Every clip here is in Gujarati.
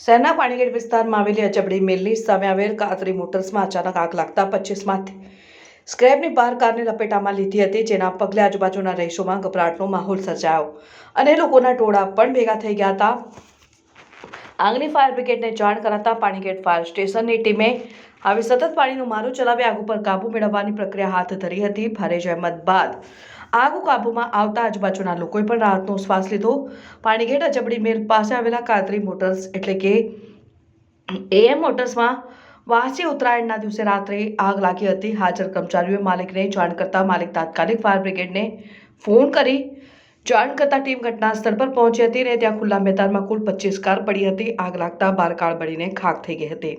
શહેરના પાણીગેટ વિસ્તારમાં આવેલી અચબડી મિલની સામે આવેલ કાતરી મોટર્સમાં અચાનક આગ લાગતા પચીસમાંથી સ્ક્રેપની બહાર કારને લપેટામાં લીધી હતી, જેના પગલે આજુબાજુના રહીશોમાં ગભરાટનો માહોલ સર્જાયો અને લોકોના ટોળા પણ ભેગા થઈ ગયા હતા. આંગણી ફાયર બ્રિગેડને જાણ કરાતા પાણીગેટ ફાયર સ્ટેશનની ટીમે આવી સતત પાણીનો મારો ચલાવી આગ ઉપર કાબુ મેળવવાની પ્રક્રિયા હાથ ધરી હતી ભારે જહેમત બાદ. આગ કાબૂમાં આવતા આજુબાજુના લોકોએ પણ રાહતનો શ્વાસ લીધો. પાણીગેટ અજબડી મેર પાસે આવેલા કાતરી મોટર્સ એટલે કે એએમ મોટર્સમાં વાસી ઉત્તરાયણના દિવસે રાત્રે આગ લાગી હતી. હાજર કર્મચારીઓએ માલિકને જાણ કરતા માલિક તાત્કાલિક ફાયર બ્રિગેડને ફોન કરી જાણ કરતા ટીમ ઘટના સ્થળ પર પહોંચી હતી અને ત્યાં ખુલ્લા મેદાનમાં કુલ પચીસ કાર પડી હતી. આગ લાગતા બાર કાર બળીને ખાક થઈ ગઈ હતી.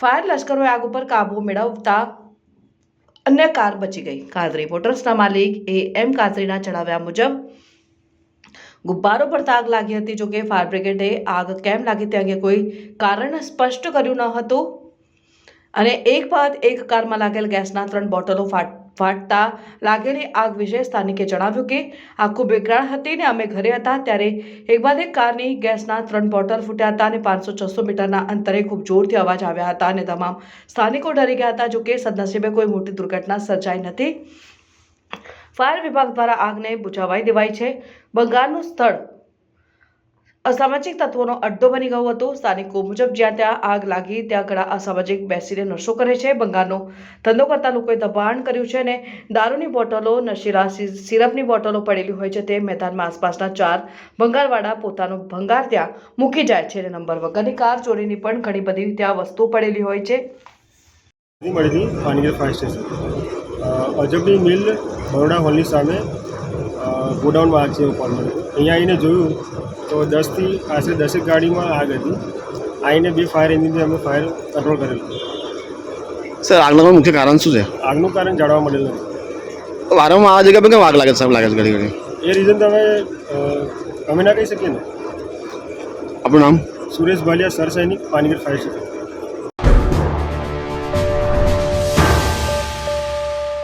ફાયર લશ્કરોએ આગ ઉપર કાબુ મેળવતા અન્ય કાર બચી ગઈ. કાદરી મોટર્સના માલિક એ એમ કાદરીના જણાવ્યા મુજબ, ગુબ્બારો પર આગ લાગી હતી. જોકે ફાયર બ્રિગેડે આગ કેમ લાગી તે અંગે કોઈ કારણ સ્પષ્ટ કર્યું ન હતું. અને એક બાદ એક કારમાં લાગેલ ગેસના ત્રણ બોટલો ફાટ ફાટતા લાગેલી આગ વિશે સ્થાનિકે જણાવ્યું કે, આખું બેકરાણ હતી ને અમે ઘરે હતા ત્યારે એક બાદ એક કારની ગેસના ત્રણ બોટલ ફૂટ્યા હતા અને પાંચસો છસો મીટરના અંતરે ખૂબ જોરથી અવાજ આવ્યા હતા અને તમામ સ્થાનિકો ડરી ગયા હતા. જોકે સદનસીબે કોઈ મોટી દુર્ઘટના સર્જાઈ નથી. ફાયર વિભાગ દ્વારા આગને બુઝાવાઈ દેવાઈ છે. બંગાળનું સ્થળ અસામાજિક તત્વોનો અડ્ડો બની ગયો હતો. સ્થાનિકો મુજબ જ્યાં ત્યાં આગ લાગી, ત્યાં ઘણા અસામાજિક બેસીને નશો કરે છે. બંગાળનો ધંધો કરતા લોકોએ દબાણ કર્યું છે અને દારૂની બોટલો, નશીલા સિરપની બોટલો પડેલી હોય છે તે મેદાનમાં આસપાસના ચાર ભંગારવાળા પોતાનો ભંગાર ત્યાં મૂકી જાય છે અને નંબર વગરની કાર ચોરીની પણ ઘણી બધી ત્યાં વસ્તુઓ પડેલી હોય છે. અજબની મિલ બરોડા હોલની સામે ગોડાઉનમાં આગ છે મળ્યું અહીંયા આવીને જોયું તો દસથી આશરે દસેક ગાડીમાં આગ હતી. આવીને બે ફાયર એન્જિનથી અમે ફાયર કંટ્રોલ કરેલું. સર આગનું મુખ્ય કારણ શું છે? આગનું કારણ જાણવા મળેલું નથી. વારંવાર આ જગ્યા પર કેમ આગ લાગે છે સાહેબ લાગે છે ઘડી ઘડી? એ રીઝન તમે અમે ના કહી શકીએ ને. આપણું નામ? સુરેશ ભાલિયા સર સૈનિક પાણીગેટ ફાયર સ્ટેશન